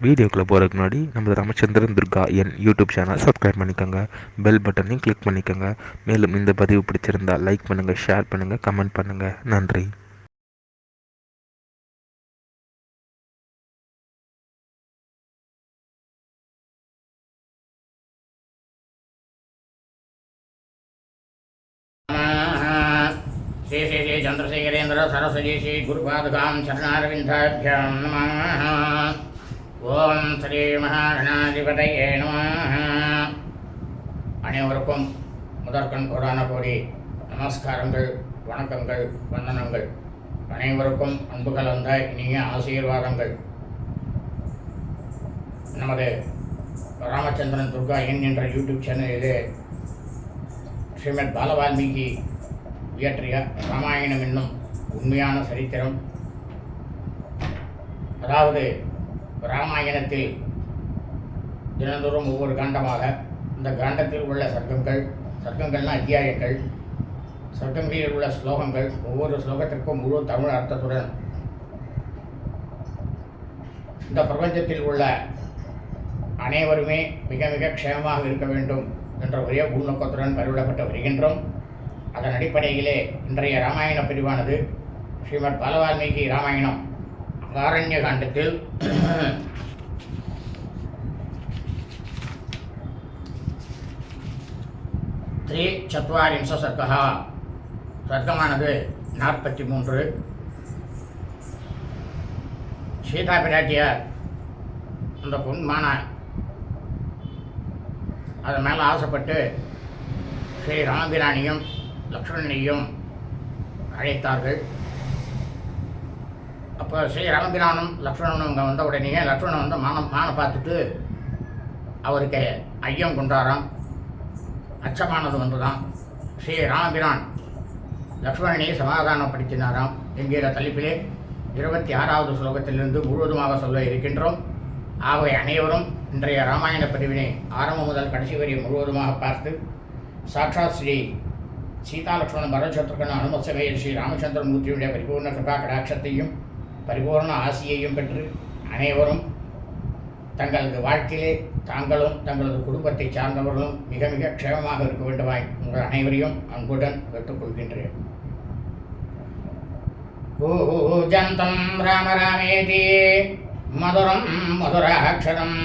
வீடியோக்குள்ளே போகிறதுக்கு முன்னாடி நம்ம ராமச்சந்திரன் துர்கா என் யூடியூப் சேனல் சப்ஸ்கிரைப் பண்ணிக்கோங்க. பெல் பட்டனையும் கிளிக் பண்ணிக்கோங்க. மேலும் இந்த பதிவு பிடிச்சிருந்தால் லைக் பண்ணுங்கள் ஷேர் பண்ணுங்கள் கமெண்ட் பண்ணுங்கள் நன்றி. ஸ்ரீ ஸ்ரீ ஸ்ரீ சந்திரசேகரேந்திர சரஸ்வதி ஸ்ரீ குருபாதுகாம் சரணாரவிந்தாபியாம் நம ஓம் ஸ்ரீ மகாகணாதிபதையே நமः. அனைவருக்கும் முதற்கண் கோடான கோடி நமஸ்காரங்கள் வணக்கங்கள் வந்தனங்கள். அனைவருக்கும் அன்பு கலந்த இனிய ஆசீர்வாதங்கள். நமது ராமச்சந்திரன் துர்கா என் என்ற யூடியூப் சேனலிலே ஸ்ரீமத் பாலவால்மீகி இயற்றிய ராமாயணம் என்னும் உண்மையான சரித்திரம். அதாவது ராமாயணத்தில் தினந்தோறும் ஒவ்வொரு காண்டமாக இந்த காண்டத்தில் உள்ள சர்க்கங்கள் சர்க்கங்கள்னா அத்தியாயங்கள் சர்க்கங்களில் உள்ள ஸ்லோகங்கள் ஒவ்வொரு ஸ்லோகத்திற்கும் முழு தமிழ் அர்த்தத்துடன் இந்த பிரபஞ்சத்தில் உள்ள அனைவருமே மிக மிக க்ஷேமமாக இருக்க வேண்டும் என்ற ஒரே உள்நோக்கத்துடன் பதிவிடப்பட்டு வருகின்றோம். அதன் அடிப்படையிலே இன்றைய ராமாயண பிரிவானது ஸ்ரீமத் பாலவால்மீகி ராமாயணம் ஆரண்ய காண்டத்தில் த்ரீ சத்வாரிம்ச சர்க்கா சர்க்கமானது நாற்பத்தி மூன்று சீதா பிராட்டியார் அந்த பொன்மான அதன் மேலே ஆசைப்பட்டு ஸ்ரீ ராமபிராணியும் லக்ஷ்மணனையும் அழைத்தார்கள். இப்போ ஸ்ரீ ராமபிரானும் லக்ஷ்மணனும் இங்கே வந்த உடனே லக்ஷ்மணன் வந்து மானம் மானை பார்த்துட்டு அவருக்கு ஐயம் கொண்டாராம். அச்சமானது வந்துதான் ஸ்ரீ ராமபிரான் லக்ஷ்மணனை சமாதானப்படுத்தினாராம் என்கிற தலைப்பிலே இருபத்தி ஆறாவது ஸ்லோகத்திலிருந்து முழுவதுமாக சொல்ல இருக்கின்றோம். ஆகவே அனைவரும் இன்றைய ராமாயண பிரிவினை ஆரம்பம் முதல் கடைசி வரை முழுவதுமாக பார்த்து சாட்சாத் ஸ்ரீ சீதா லக்ஷ்மண பரதசத்ருகன் அனுமசகையில் ஸ்ரீ ராமச்சந்திரமூர்த்தியுடைய பரிபூர்ண கிருபா கடாட்சத்தையும் பரிபூர்ண ஆசியையும் பெற்று அனைவரும் தங்களது வாழ்க்கையிலே தாங்களும் தங்களது குடும்பத்தை சார்ந்தவர்களும் மிக மிக க்ஷேமமாக இருக்க வேண்டுமாய் உங்கள் அனைவரையும் அன்புடன் கேட்டுக்கொள்கின்றேன். பூஜந்தம் ராம ராமேதி மதுரம் மதுராட்சரம்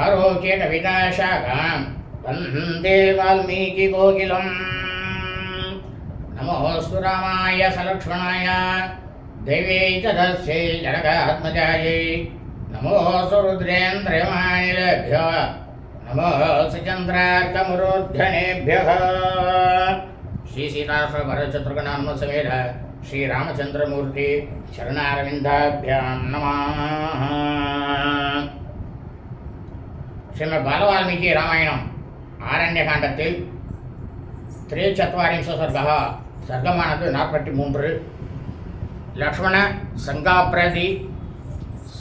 ஆரோக்கிய கவிதாசாகாம் வந்தே வால்மீகி கோகிலம். நமோஸ்து ராமாய சலக்ஷ்மணாய दैव्यै च दस्यै जनकात्मजायै नमोऽस्तु रुद्रेन्द्रयमानिलेभ्यो नमोऽस्तु चन्द्रार्कमरुद्धनेभ्यः श्रीसीताश्वरचतुर्गणान्मसमेध श्रीरामचन्द्रमूर्ति चरणारविन्दाभ्यां नमः ஸ்ரீமத் பாலவால்மீகி ராமாயணம் ஆரண்யகாண்டத்தில் திரிச்சத்வாரிம்ச சர்க்கா சர்க்கமானது நாற்பத்தி மூன்று லக்ஷ்மண சங்காப்பிரதி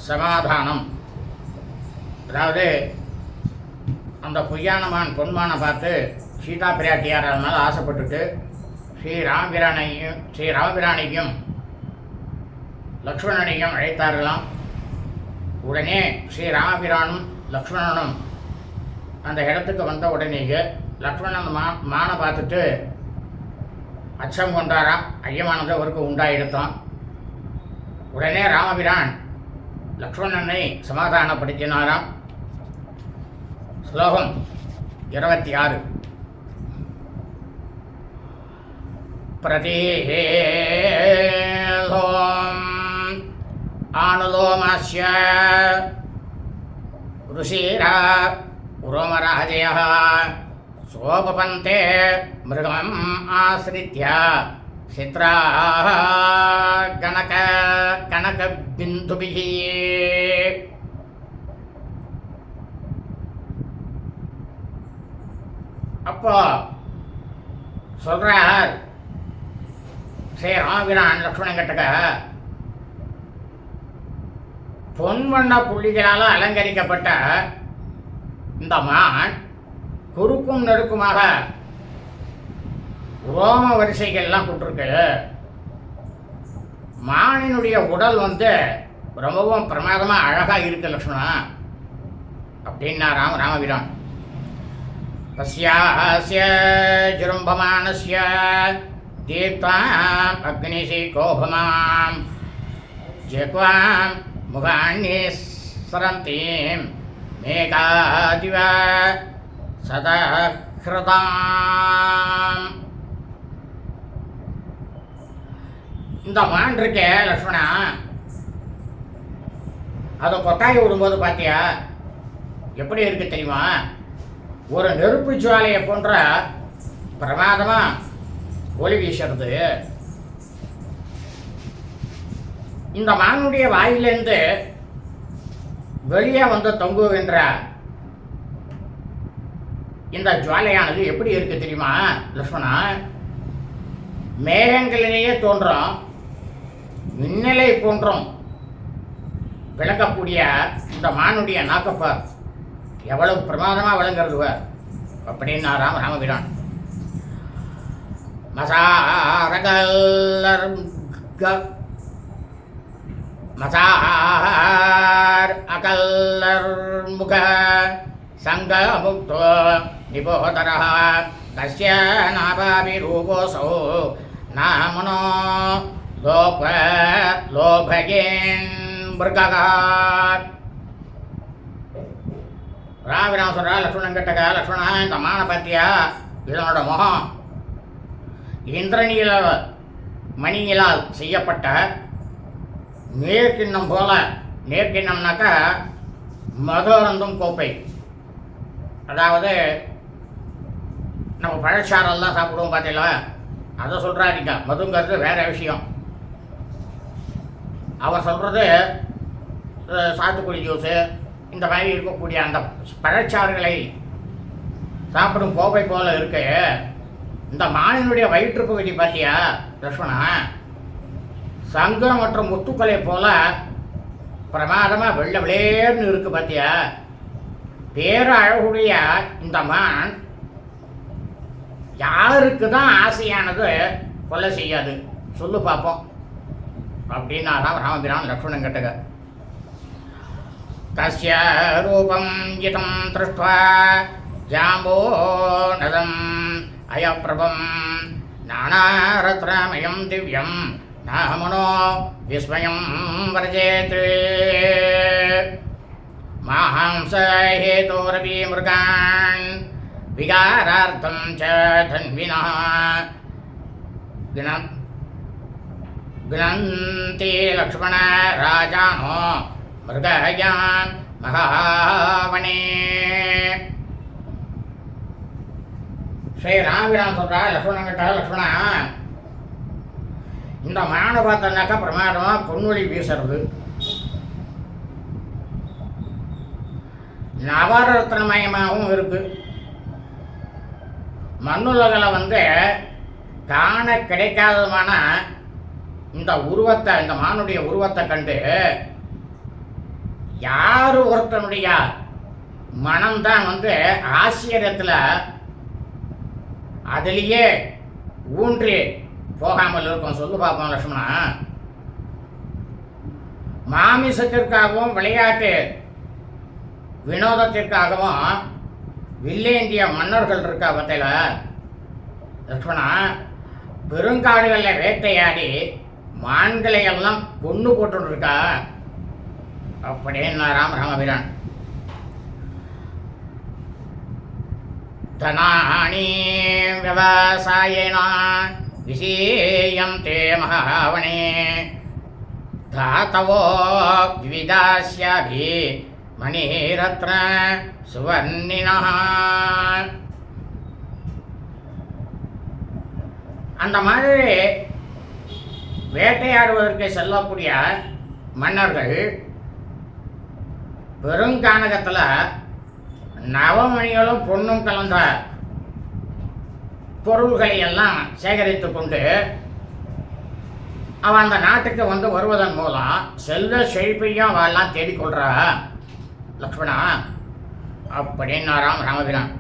சமாதானம். அதாவது அந்த பொய்யானமான் பொன்மானை பார்த்து சீதா பிராட்டியார் அது மேலே ஆசைப்பட்டுட்டு ஸ்ரீ ராமபிரானையும் ஸ்ரீ ராமபிரானையும் லக்ஷ்மணனையும் அழைத்தார்களாம். உடனே ஸ்ரீ ராமபிரானும் லக்ஷ்மணனும் அந்த இடத்துக்கு வந்த உடனேயே லக்ஷ்மணன் மா மானை பார்த்துட்டு அச்சம் கொண்டாராம். ஐயமானது அவருக்கு உண்டாயிடுத்தான் உடனே ராமபிரான் லக்ஷ்மணனை சமாதானப்படுத்தினாராம் ஸ்லோகம் இருபத்தி ஆறு பிரதீலோம் ஆனுலோமாஸ்ய ऋषिरा उरोमराजयः सोपपन्ते मृगम् आश्रित्य சித்ராः கனக கனகபிந்துபிः அப்போ சொல்றார் ஸ்ரீ ராமபிரான் லக்ஷ்மணன் பொன்வண்ண பொன் புள்ளிகளால் அலங்கரிக்கப்பட்ட இந்த மான் குறுக்கும் நெருக்குமாக ரோம வரிசைகள்லாம் கூட்டிருக்கு மானினுடைய உடல் வந்து ரொம்பவும் பிரமாதமாக அழகாக இருக்கு லக்ஷ்மணா. அப்படின்னா ராம ராமபிரான். தஸ்யாஸ்ய ஜுரும்பமானஸ்ய தீர்த்தாம் அக்னிசி கோபமாம். ஜெக்வாம் முகாண்ணே சரந்தீம் மேகாதிவ சதஹ்ரதாம். இந்த மான் இருக்கே லக்ஷ்மணா அதை கொட்டாய் விடும்போது பார்த்தியா எப்படி இருக்கு தெரியுமா? ஒரு நெருப்பு ஜுவாலையை போன்ற பிரமாதமா ஒளி வீசுறது. இந்த மானுடைய வாயிலிருந்து வெளியே வந்து தொங்குகின்ற இந்த ஜுவாலையானது எப்படி இருக்கு தெரியுமா லக்ஷ்மணா மேகங்களிலேயே தோன்றும். மின்னலை போன்றும் விளங்கக்கூடிய இந்த மானுடைய நாக்கப்பார் எவ்வளவு பிரமாதமாக விளங்குறது பார். அப்படின்னா ராம ராமபிரான் மசாரகல்லர் மசார் அகல்லர் முக சங்க முக்தோ நிபோதர தஸ்ய நாபாபிரூபோசோ நாமனோ லோப லோபகேன் ராவிராம் சொல்றா லக்ஷ்மணன் கிட்டக்க லக்ஷ்மணா இந்த மான பாத்தியா இதனோட முகம்। இந்திரநீல மணியிலால் செய்யப்பட்ட நேர்கிண்ணம் போல நேர்கிண்ணம்னாக்கா மதுரந்தும் கோப்பை. அதாவது நம்ம பழச்சாரெல்லாம் சாப்பிடுவோம் பார்த்தீங்களா? அதை சொல்கிறாருங்க மதுங்கிறது வேற விஷயம். அவர் சொல்கிறது சாத்துக்குடி ஜூஸு இந்த மாதிரி இருக்கக்கூடிய அந்த பழச்சாறுகளை சாப்பிடும் கோப்பை போல இருக்கு. இந்த மானினுடைய வயிற்று பகுதி பார்த்தியா லக்ஷ்மணா? சங்கம் மற்றும் முத்துக்களை போல பிரமாதமாக வெள்ளை விளையர்னு இருக்குது பார்த்தியா பேர அழகுடைய இந்த மான் யாருக்கு தான் ஆசையானது கொலை செய்யாது? சொல்லு பார்ப்போம் அப்படின்னாலாம் ராமபிரான் லக்ஷ்மணன் கட்டுக. தஸ்ய ரூபம் யிதம் திருஷ்டுவா ஜாம்பூநதம் அயப்பிரபம் நானாரத்னமயம் திவ்யம் நாமனோ விஸ்மயம் வரஜேத் மாஹம்சேதோரபி மிருகான் விகாரார்த்தம் ச தன்வினா. गण गृह्णन्ति लक्ष्मणराजानो மிருகயான் மகாவனே ஸ்ரீ ராமபிராம் சொல்றா லக்ஷ்மணன் கிட்ட லக்ஷ்மணா இந்த மானை பார்த்தனாக்கா பிரமாதமா பொன்வொழி வீசுறது நவரத்னமயமாகவும் இருக்கு மண்ணுலகில் வந்து காண கிடைக்காதமான இந்த உருவத்தை இந்த மானுடைய உருவத்தை கண்டு யார் ஒருத்தனுடைய மனம்தான் வந்து ஆச்சரியத்தில் அதுலேயே ஊன்றி போகாமல் இருக்கும். சொல்லு பார்ப்போம் லட்சுமணா. மாமிசத்திற்காகவும் விளையாட்டு வினோதத்திற்காகவும் வில்லேந்திய மன்னர்கள் இருக்கா பத்தையில லட்சுமணா பெருங்காடுகளில் வேட்டையாடி மான்களை எல்லாம் கொண்டு போட்டு இருக்கா அப்படின்னு ராமராம வீரான். தனானி விவசாயினா விசீயம் தே மகாவணே தாத்தவோ விவிதாஸ்யாபி மணிரத்ன சுவர்ணினா. அந்த மாதிரி வேட்டையாடுவதற்கு செல்லக்கூடிய மன்னர்கள் பெருங்கானகத்தில் நவமணிகளும் பொண்ணும் கலந்த பொருள்களை எல்லாம் சேகரித்து கொண்டு அவன் அந்த நாட்டுக்கு வந்து வருவதன் மூலம் செல்வ செழிப்பையும் அவெல்லாம் தேடிக்கொள்றா லக்ஷ்மணா அப்படின்னாராம் ராமபிரான்.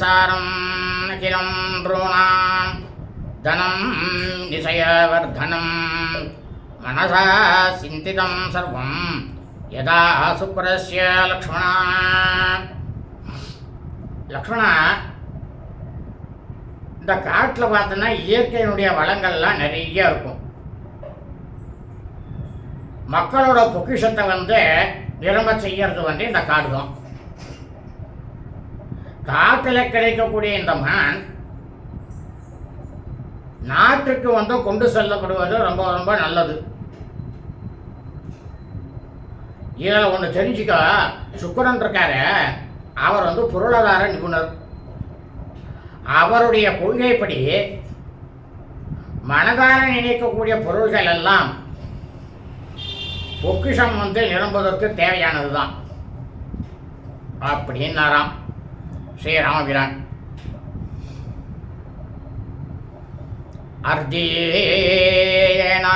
சாரம் தனம் ப்ரூணாம் தனம் நிசயவர்தனம் மனசா சிந்திதம் சர்வம் யதா சுக்கரஸ்ய லக்ஷ்மணா லக்ஷ்மணா இந்த காட்டில் பார்த்தோன்னா இயற்கையினுடைய வளங்கள்லாம் நிறைய இருக்கும். மக்களோட பொக்கிஷத்தை வந்து நிரம்ப செய்யறது வந்து இந்த காடு தான் காட்டில் கிடைக்கக்கூடிய இந்த மான் நாட்டுக்கு வந்து கொண்டு செல்லப்படுவது ரொம்ப ரொம்ப நல்லது. இதில் ஒன்று தெரிஞ்சுக்க சுக்கரன் இருக்காரு. அவர் வந்து பொருளாதார நிபுணர். அவருடைய கொள்கைப்படி மனதார நினைக்கக்கூடிய பொருள்கள் எல்லாம் பொக்கிஷம் வந்து நிரம்புவதற்கு தேவையானது தான் அப்படின்னாராம். ஸ்ரீராமபிரான்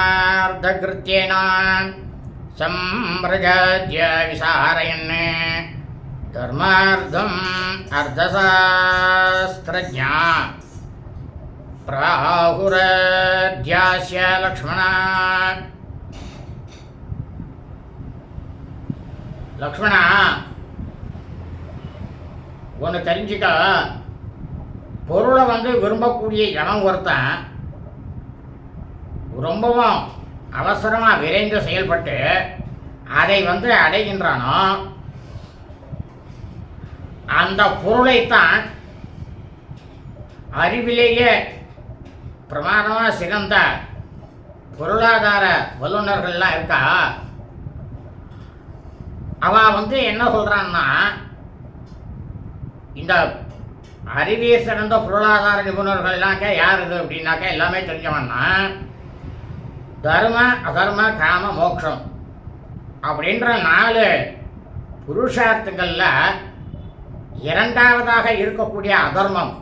अर्धेनार्धकृत्येन सम्प्रजाद्य विसारयन् धर्मार्धम् अर्धशास्त्रज्ञा प्राहुरध्यास्य लक्ष्मणा லக்ஷ்மணா ஒன்று தெரிஞ்சுக்க. பொருளை வந்து விரும்பக்கூடிய இடம் ஒருத்தன் ரொம்பவும் அவசரமாக விரைந்து செயல்பட்டு அதை வந்து அடைகின்றானோ அந்த பொருளைத்தான் அறிவிலேயே பிரமாதமாக சிறந்த பொருளாதார வல்லுநர்கள்லாம் இருக்கா? அவ வந்து என்ன சொல்கிறான்னா இந்த அறிவியல் சிறந்த பொருளாதார நிபுணர்கள்னாக்கா யார் இது அப்படின்னாக்கா எல்லாமே தெரிஞ்சவன்னா தர்ம அதர்ம காம மோட்சம் அப்படின்ற நாலு புருஷார்த்தங்களில் இரண்டாவதாக இருக்கக்கூடிய அதர்மம்.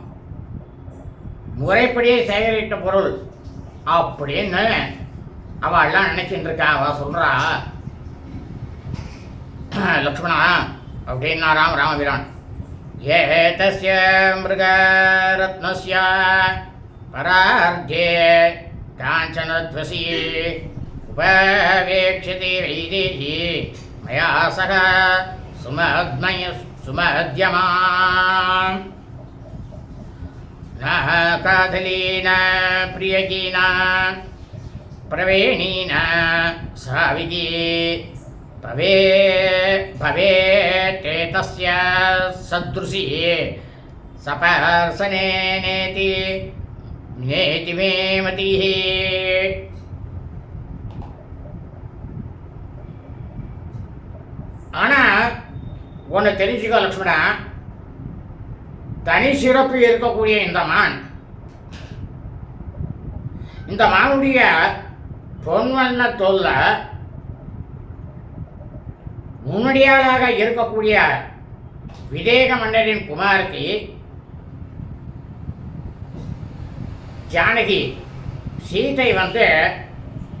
முறைப்படியே சேகரித்த பொருள் அப்படின்னு அவள் எல்லாம் நினைச்சிட்டு இருக்கா. அவ சொல்றா லக்ஷ்மணா அப்படின்னாராம் ராமபிரான். ये तस्य मृगरत्नस्य परार्ध्ये काञ्चनध्वसी उपवेक्षिते वैदेही मया सह सुमद्मय सुमद्यमा नः कादलीन प्रियकीना प्रवेणीन साविकी भवे भवेत् तस्य सदृशी सपर्सनेनेति நேதி மே மதிஹே ஆனா ஒன்று தெரிஞ்சுக்கோ லக்ஷ்மணா தனி சிறப்பு இருக்கக்கூடிய இந்த மான் இந்த மானுடைய பொன்வண்ண தோல்ல முன்னடியாளாக இருக்கக்கூடிய விதேக மன்னரின் குமாரத்தி ஜானகி சீதை வந்து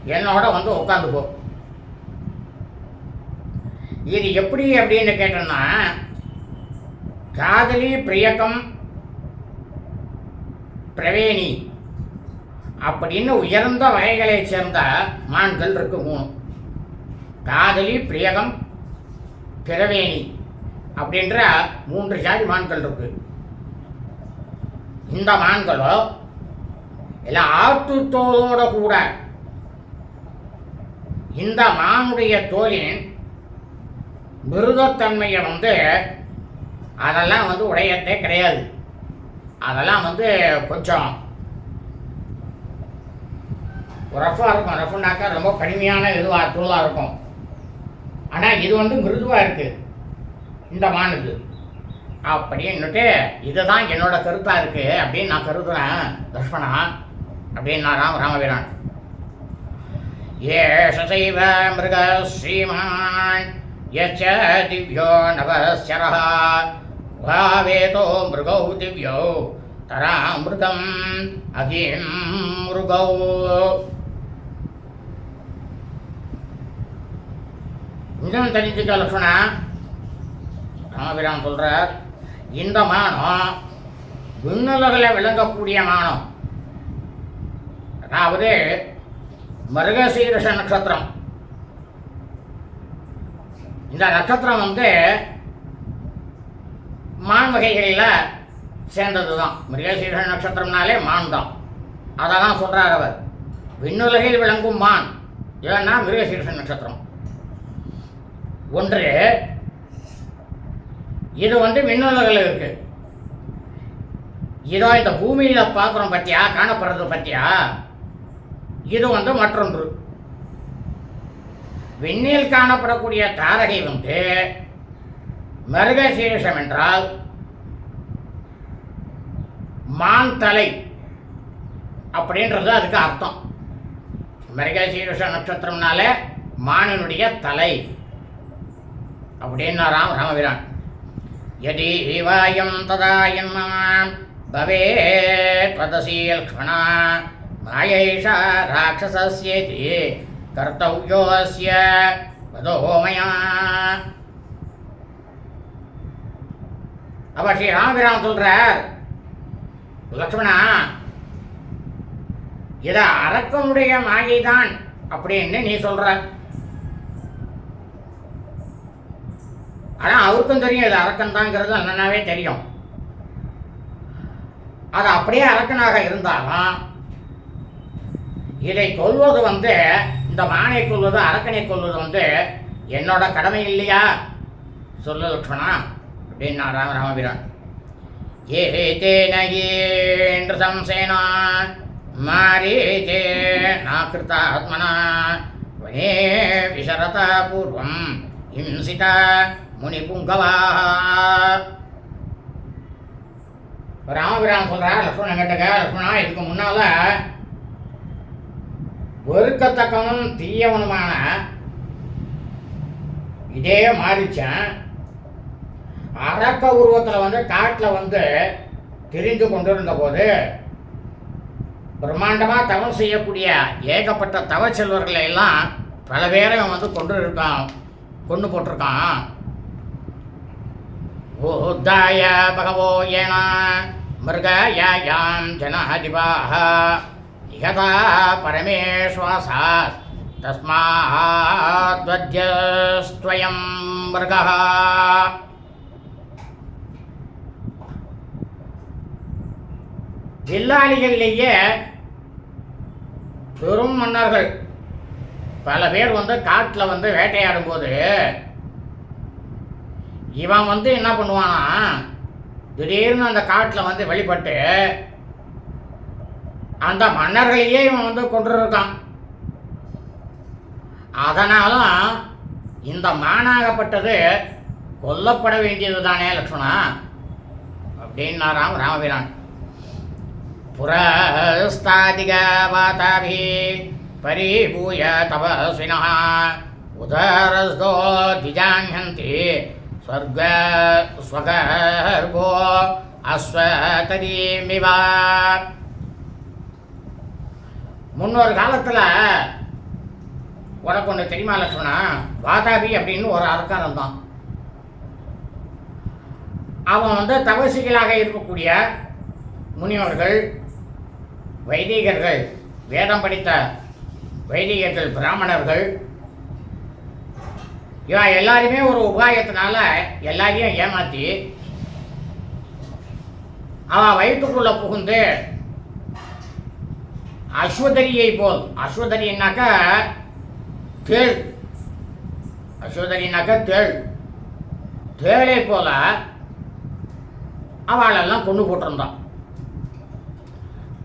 என்னோட வந்து உட்காந்துப்போ இது எப்படி அப்படின்னு கேட்டோம்னா காதலி பிரியக்கம் பிரவேணி அப்படின்னு உயர்ந்த வகைகளைச் சேர்ந்த மான்கள் இருக்கு மூணு காதலி பிரியகம் பிறவேணி அப்படின்ற மூன்று ஜாதி மான்கள் இருக்கு. இந்த மான்களோ இல்லை ஆட்டுத்தோலோட கூட இந்த மானுடைய தோலின் மிருகத்தன்மையை வந்து அதெல்லாம் வந்து உடையத்தே கிடையாது. அதெல்லாம் வந்து கொஞ்சம் ரஃபாக இருக்கும். ரஃப்னாக்கா ரொம்ப கடுமையான இதுவாக தூளாக இருக்கும். ஆனால் இது வந்து மிருதுவாக இருக்குது இந்த வானது. அப்படின்னுட்டு இதுதான் என்னோட கருத்தாக இருக்குது அப்படின்னு நான் கருதுகிறேன் லக்ஷ்மணா அப்படின்னாராம் ராமவீரான். ஏஷசைவ மிருக ஸ்ரீமான் எச்ச திவ்யோ நவஸ்யரः भावेतो திவ்யோ दिव्यौ तरामृतम् अघिं मृगौ இன்னும் தெரிஞ்சுக்க லக்ஷ்மணா ராமபிரான் சொல்றார் இந்த மானம் விண்ணுலகில் விளங்கக்கூடிய மானம். அதாவது மிருகசீரிஷ நட்சத்திரம். இந்த நட்சத்திரம் வந்து மான் வகைகளில் சேர்ந்தது தான் மிருகசீரிஷ நட்சத்திரம்னாலே மான் தான். அதை தான் சொல்கிறார் அவர். விண்ணுலகில் விளங்கும் மான். ஏன்னா மிருகசீரிஷ நட்சத்திரம். ஒன்று இது வந்து விண்ணுலகில் இருக்கு. இதோ இந்த பூமியில் பார்க்குறோம் பற்றியா காணப்படுறது பற்றியா இது வந்து மற்றொன்று. விண்ணில் காணப்படக்கூடிய தாரகை வந்து மிருகசீரிஷம் என்றால் மான் தலை அப்படின்றது அதுக்கு அர்த்தம். மிருகசீரிஷ நட்சத்திரம்னாலே மானினுடைய தலை. அப்படின்னாராம் ராமபிரான் எதி ஜீவாயம் ததா என்மமாம் பவே பதசீல் கணா மாயைஷா ராட்சசஸ்யேதி கர்த்தவ்யோஸ்ய வதோமயா அப்போ ஸ்ரீ ராமபிராமன் சொல்கிறார் லக்ஷ்மணா இதை அரக்கனுடைய மாயை தான் அப்படின்னு நீ சொல்கிற ஆனால் அவருக்கும் தெரியும் இது அரக்கன் தாங்கிறது தெரியும். அது அப்படியே அரக்கனாக இருந்தாலும் இதை கொல்வது வந்து இந்த மானை கொல்வது அரக்கனை கொல்வது வந்து என்னோட கடமை இல்லையா? சொல்லு லட்சுமணா அப்படின்னா ராம ராமபிரான். ஏ தேன ஏன்று சம்சேனா மாரீச்சே நாக்கிருத்தாத்மனா வனே விசரதா பூர்வம் ஹிம்சிதா முனிபுங்கவாக ராமபிரான் சொல்கிறார் லக்ஷ்மணன் கிட்டக்க லக்ஷ்மணா இதுக்கு முன்னால் வெறுக்கத்தக்கவனும் தீயவனுமான இதே மாறிச்சேன் அரக்க உருவத்தில் வந்து காட்டில் வந்து திரிந்து கொண்டிருந்த போது பிரம்மாண்டமாக தவம் செய்யக்கூடிய ஏகப்பட்ட தவச்செல்வர்களை எல்லாம் பல பேரை வந்து கொண்டு இருக்கான் கொண்டு போட்டிருக்கான். उद्धाय भगवो येन मृगयायां जनहदिवाः निहता परमेश्वासात् तस्माद्वध्यस्त्वयं मृगः வில்லாளிகள்லேயே பெரும் மன்னர்கள் பல பேர் வந்து காட்டில் வந்து வேட்டையாடும் போது இவன் வந்து என்ன பண்ணுவானா திடீர்னு அந்த காட்டில் வந்து வெளிப்பட்டு அந்த மன்னர்களையே இவன் வந்து கொண்டிருக்கான் அதனாலும் இந்த மானாகப்பட்டது கொல்லப்பட வேண்டியது தானே லக்ஷ்மணா அப்படின்னாராம் ராமபிரான் புரஸ்தாதிகவாதாபி பரிபூய தபஸ்வினா உதரஸ்தோ திஜான்யந்தி ஸ்வர்க ஸ்வகர்கோ அஸ்வதரீமிவா முன்னொரு காலத்தில் உனக்கு ஒன்று தெரியுமா லட்சுமணா? வாதாபி அப்படின்னு ஒரு அரக்கன் தான். அவன் வந்து தபசிகளாக இருக்கக்கூடிய முனிவர்கள் வைதிகர்கள் வேதம் படித்த வைதிகர்கள் பிராமணர்கள் இவன் எல்லாருமே ஒரு உபாயத்தினால எல்லாரையும் ஏமாத்தி அவன் வயிற்றுக்குள்ள புகுந்து அஸ்வதரியை போல் அஸ்வதரினாக்கா தேள். அஸ்வதரினாக்கா தேள். தேளை போல அவளெல்லாம் கொண்டு போட்டிருந்தான்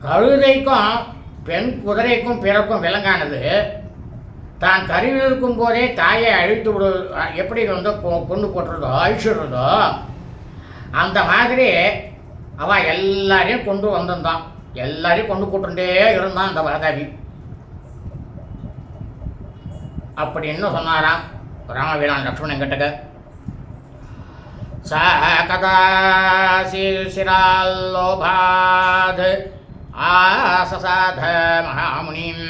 கழுதைக்கும் பெண் குதிரைக்கும் பிறக்கும் விலங்கானது தான் கருவி இருக்கும் போதே தாயை அழித்து விடு எப்படி வந்து கொண்டு போட்டுறதோ அழிச்சிடுறதோ அந்த மாதிரி அவள் எல்லாரையும் கொண்டு வந்திருந்தான். எல்லாரையும் கொண்டு போட்டுட்டே இருந்தான் அந்த வரதாவி அப்படின்னு சொன்னாராம்? ராமவீரான் லக்ஷ்மணன் கிட்டக்க ச கதாசிராலோபாத் ஆசசாத மகாமுனிம்.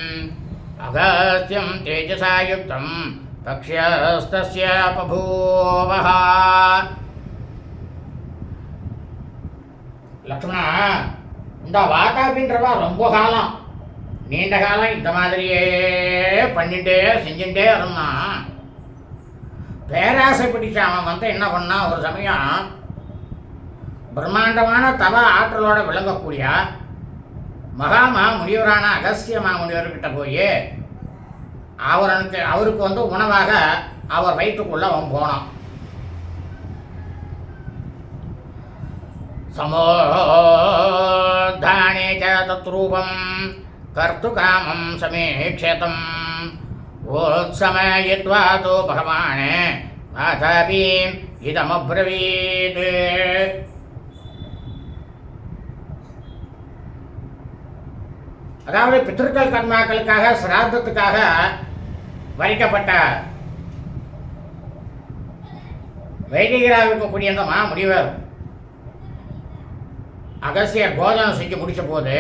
अगस्त्यं तेजसा युक्तं पक्ष्यस्तस्य बभूवः லக்ஷ்மணா இந்த வாதாபின்றவா ரொம்ப காலம் நீண்ட காலம் இந்த மாதிரியே பண்ணிட்டே செஞ்சுட்டே இருந்தான் பேராசை பிடிச்ச அவன் வந்து என்ன பண்ணான் ஒரு சமயம் பிரம்மாண்டமான தவ ஆற்றலோட விளங்கக்கூடிய மகாமா முனிவரான அகஸ்திய மாமுனிவர்கிட்ட போய் அவருக்கு அவருக்கு வந்து உணவாக அவர் வயிற்றுக்குள்ளே அவன் போனான். சமோதானே ச தத்ரூபம் கர்த்துகாமம் சமீக்ஷதம். ஓத்சமயித்வா தோ பகவானே அதபி இதமப்ரவீத். அதாவது பித்திருக்கள் கர்மாக்களுக்காக சிராத்தத்துக்காக வரிக்கப்பட்ட வைதிகராக இருக்கக்கூடிய அந்த மா முடிவர் அகசியர் போஜனம் செஞ்சு முடிச்ச போது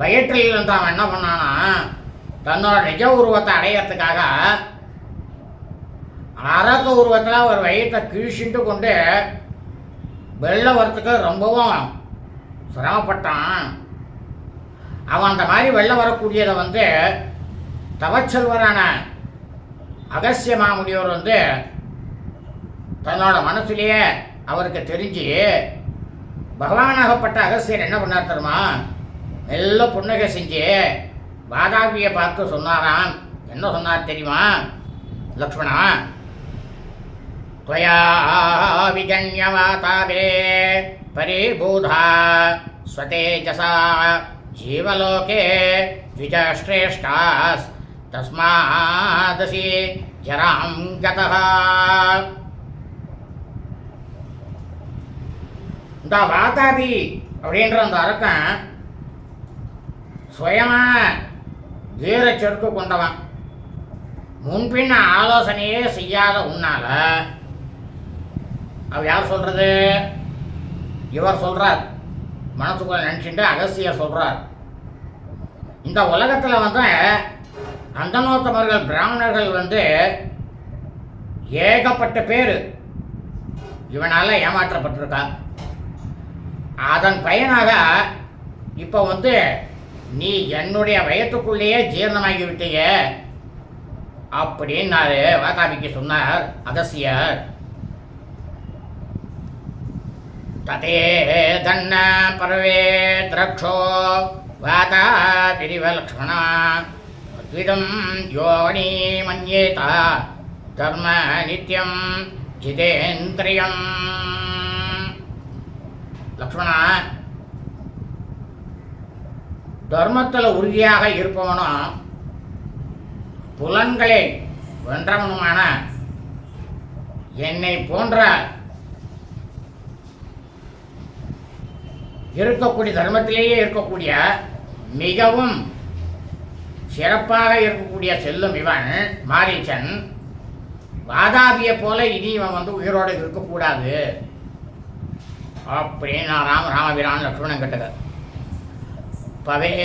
வயிற்றில் இருந்தவன் என்ன பண்ணானா தன்னோட நிஜ உருவத்தை அடையறதுக்காக அரக உருவத்தில் ஒரு வயிற்றை கிழிச்சுட்டு கொண்டு வெளில வரத்துக்கு ரொம்பவும் சிரமப்பட்டான். அவன் அந்த மாதிரி வெளில வரக்கூடியதை வந்து தவச்செல்வரான அகசிய மாமுனிவர் வந்து தன்னோட மனசுலேயே அவருக்கு தெரிஞ்சு பகவானாகப்பட்ட அகஸ்தியர் என்ன பண்ணார் தெரியுமா மெல்ல புன்னகை செஞ்சு வாதாபியை பார்த்து சொன்னாராம் என்ன சொன்னார் தெரியுமா லக்ஷ்மணா त्वया विजन्यवाताभे परिबूधा स्वतेजसा जीवलोके द्विजश्रेष्ठास् तस्मादसि जरां गतः இந்த வாதாபி அப்படின்ற அந்த அரக்கன் சுயமான வீர செருக்கு கொண்டவன் முன்பின் ஆலோசனையே செய்யாத உன்னால அவ யார் சொல்றது இவர் சொல்றார் மனசுக்குள்ள நினச்சிட்டு அகஸ்தியர் சொல்கிறார் இந்த உலகத்தில் வந்து அந்தனோத்தமர்கள் பிராமணர்கள் வந்து ஏகப்பட்ட பேர் இவனால் ஏமாற்றப்பட்டிருக்கா அதன் பயனாக இப்போ வந்து நீ என்னுடைய வயத்துக்குள்ளேயே ஜீரணமாகி விட்டீங்க அப்படின்னாரு வாதாபிக்கு சொன்னார் அகசியர். ததே தன்ன பரவே திரக்ஷோ வாதாபிரிவ லக்ஷ்மணா அத்விதம் யோனி மன்யேத தர்ம நித்யம் ஜிதேந்திரியம் லக்ஷ்மணா தர்மத்தில் உறுதியாக இருப்பவனும் புலன்களை வென்றவனுமான என்னை போன்ற இருக்கக்கூடிய தர்மத்திலேயே இருக்கக்கூடிய மிகவும் சிறப்பாக இருக்கக்கூடிய செல்லும் இவன் மாரீச்சன். வாதாபியை போல இனி இவன் வந்து உயிரோடு இருக்கக்கூடாது. அப்படின்னு நான் ராம ராமபிரான் லக்ஷ்மணன் கிட்டது. பவேதோயம்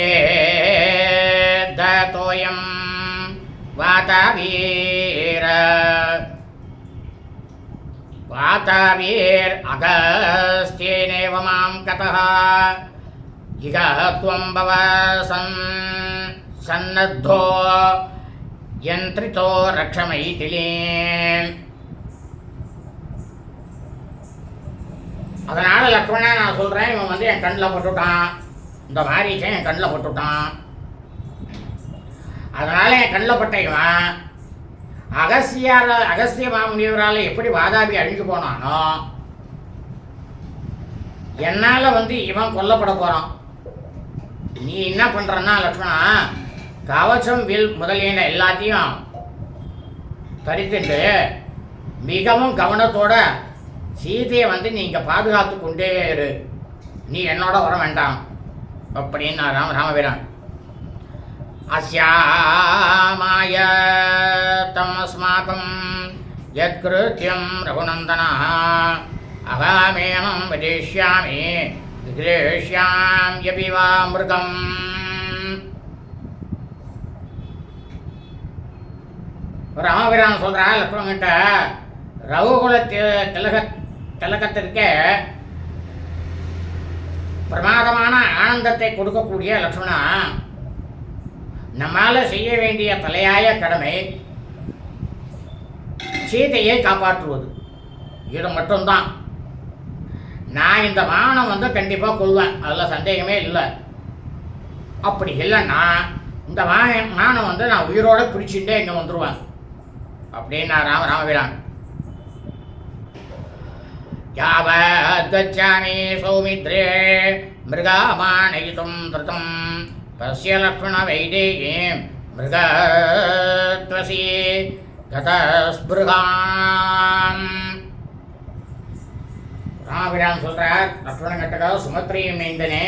வாதாவீரா वातावीर् अगस्त्येनेव मां कतः इह त्वं भव सन् सन्नद्धो यन्त्रितो रक्षमैथिलीम् அதனால லக்ஷ்மணா நான் சொல்கிறேன் இவன் வந்து என் கண்ணில் போட்டுட்டான் இந்த மாரீச்சன் என் கண்ணில் போட்டுட்டான் அதனால என் கண்ணில் பட்ட இவன் அகசியால அகஸ்திய மாமுனிவரால் எப்படி வாதாபி அழிஞ்சு போனானோ என்னால் வந்து இவன் கொல்லப்பட போகிறான் நீ என்ன பண்ணுறன்னா லக்ஷ்மணா கவசம் வில் முதலியன எல்லாத்தையும் தரித்துட்டு மிகவும் கவனத்தோட சீதையை வந்து நீங்கள் பாதுகாத்து கொண்டே இரு. நீ என்னோட வர வேண்டாம். அப்படின்னு ராம ராமவீரன். अस्यामाय तमस्माकं यत्कृत्यं रघुनन्दनः अहमेवं वदिष्यामि विग्रेष्याम्यपि वा मृगम् ராமபிரான் சொல்கிறா லக்ஷ்மணங்கிட்ட ரகுகுல தி- திலக திலகத்திற்கே பிரமாதமான ஆனந்தத்தை கொடுக்கக்கூடிய லக்ஷ்மணா நம்மால் செய்ய வேண்டிய தலையாய கடமை சீதையை காப்பாற்றுவது. இது மட்டும்தான். நான் இந்த மானம் வந்து கண்டிப்பாக கொள்வேன் அதில் சந்தேகமே இல்லை. அப்படி இல்லைன்னா இந்த மா மானம் வந்து நான் உயிரோடு பிடிச்சிட்டே இங்கே வந்துடுவேன் அப்படின்னு நான் ராம ராமபிரான். யாவத்வச்சாமி சௌமித்ரே மிருகாமானயிதும் திருத்தம் तस्य लक्ष्मणवैदेहीं मृगत्वसि गतस्पृहाम् ராமபிரான் சொல்றார் லக்ஷ்மணன் கட்டக்காக சுமத்ரியும் மேய்ந்தனே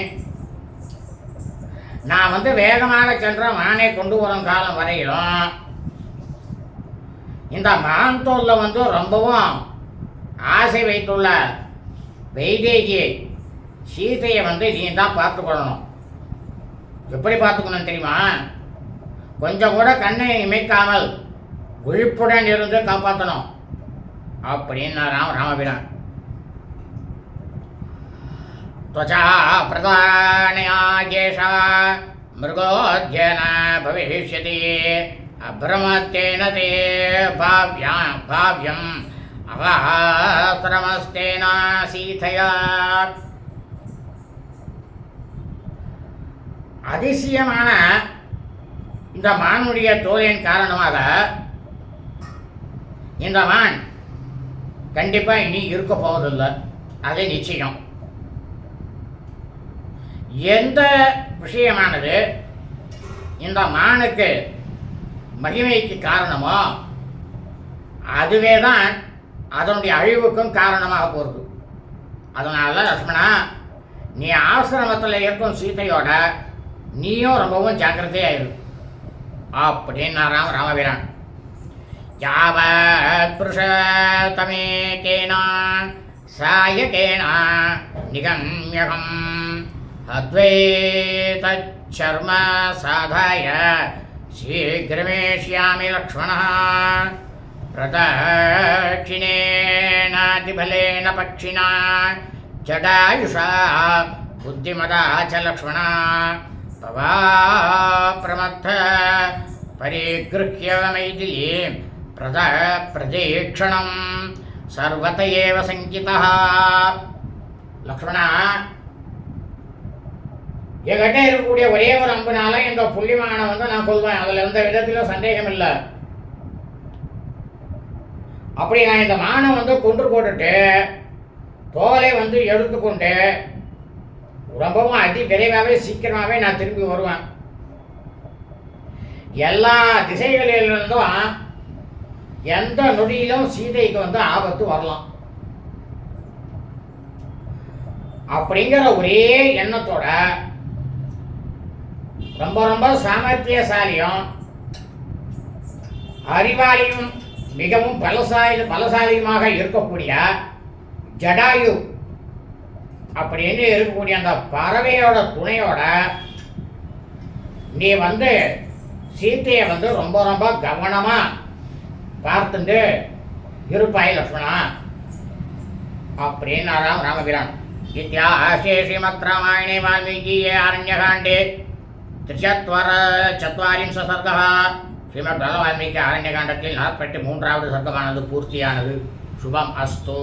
நான் வந்து வேகமாக சென்ற மானை கொண்டு வரும் காலம் வரையிலும் இந்த மான் தோல்ல வந்து ரொம்பவும் ஆசை வைத்துள்ள வைதேகி சீதையை வந்து நீ தான் பார்த்துக்கொள்ளணும் எப்படி பார்த்துக்கணும் தெரியுமா கொஞ்சம் கூட கண்ணை இமைக்காமல் விழிப்புடன் இருந்து காப்பாற்றணும் அப்படின்னு ராம ராமபிரான் त्वचा प्रधानया येषा मृगोऽध्ययन भविष्यति अभ्रमत्तेन ते भाव्या भाव्यम् अवाश्रमस्तेन सीतया அதிசயமான இந்த மானுடைய தோலின் காரணமாக இந்த மான் கண்டிப்பா இனி இருக்க போவதில்லை. அது நிச்சயம். எந்த விஷயமானது இந்த மானுக்கு மகிமைக்கு காரணமோ அதுவே தான் அதனுடைய அழிவுக்கும் காரணமாக போகுது. அதனால லக்ஷ்மணா நீ ஆசிரமத்தில் இருக்கும் சீதையோட நீயும் ரொம்பவும் ஜாக்கிரதையாக இரு அப்படின்னா ராம ராமவீரன் யாவத் புருஷதமேகேன சாயகேன நிகம்யகம் अद्वैतच्छर्म साधाय शीघ्रमेष्यामि लक्ष्मणः प्रदक्षिणेनातिबलेन पक्षिणा जडायुषा बुद्धिमदा च लक्ष्मणा पवाप्रमत्थ परिगृह्य मैथिलीं प्रद प्रदीक्षणं सर्वत एव सङ्कितः लक्ष्मणा என்கிட்ட இருக்கக்கூடிய ஒரே ஒரு அம்புனால இந்த புள்ளிமானை வந்து நான் கொள்வேன் அதில் எந்த விதத்திலும் சந்தேகம் இல்லை அப்படி நான் இந்த மானை வந்து கொன்று போட்டுட்டு தோலை வந்து எடுத்துக்கொண்டு ரொம்பவும் அதி விரைவாகவே சீக்கிரமாகவே நான் திரும்பி வருவேன். எல்லா திசைகளிலிருந்தும் எந்த நொடியிலும் சீதைக்கு வந்து ஆபத்து வரலாம். அப்படிங்கிற ஒரே எண்ணத்தோட ரொம்ப ரொம்ப சாமர்த்தியசாலியும் அறிவாளியும் மிகவும் பலசாலி பலசாலியுமாக இருக்கக்கூடிய ஜடாயு அப்படின்னு இருக்கக்கூடிய அந்த பறவையோட துணையோட நீ வந்து சீத்தையை வந்து ரொம்ப ரொம்ப கவனமாக பார்த்துட்டு இருப்பாய் லக்ஷ்மணா அப்படின்னாராம் ராமபிரான் இத்தியாசே ஸ்ரீமத் ராமாயணே வால்மீகியே அரண்யகாண்டே. திரிச்சத்வர சத்வாரிம்ச சசர்கா ஸ்ரீமத் பல வால்மீகி அரண்யகாண்டத்தில் நாற்பத்தி மூன்றாவது சர்க்கமானது பூர்த்தியானது. சுபம் அஸ்து.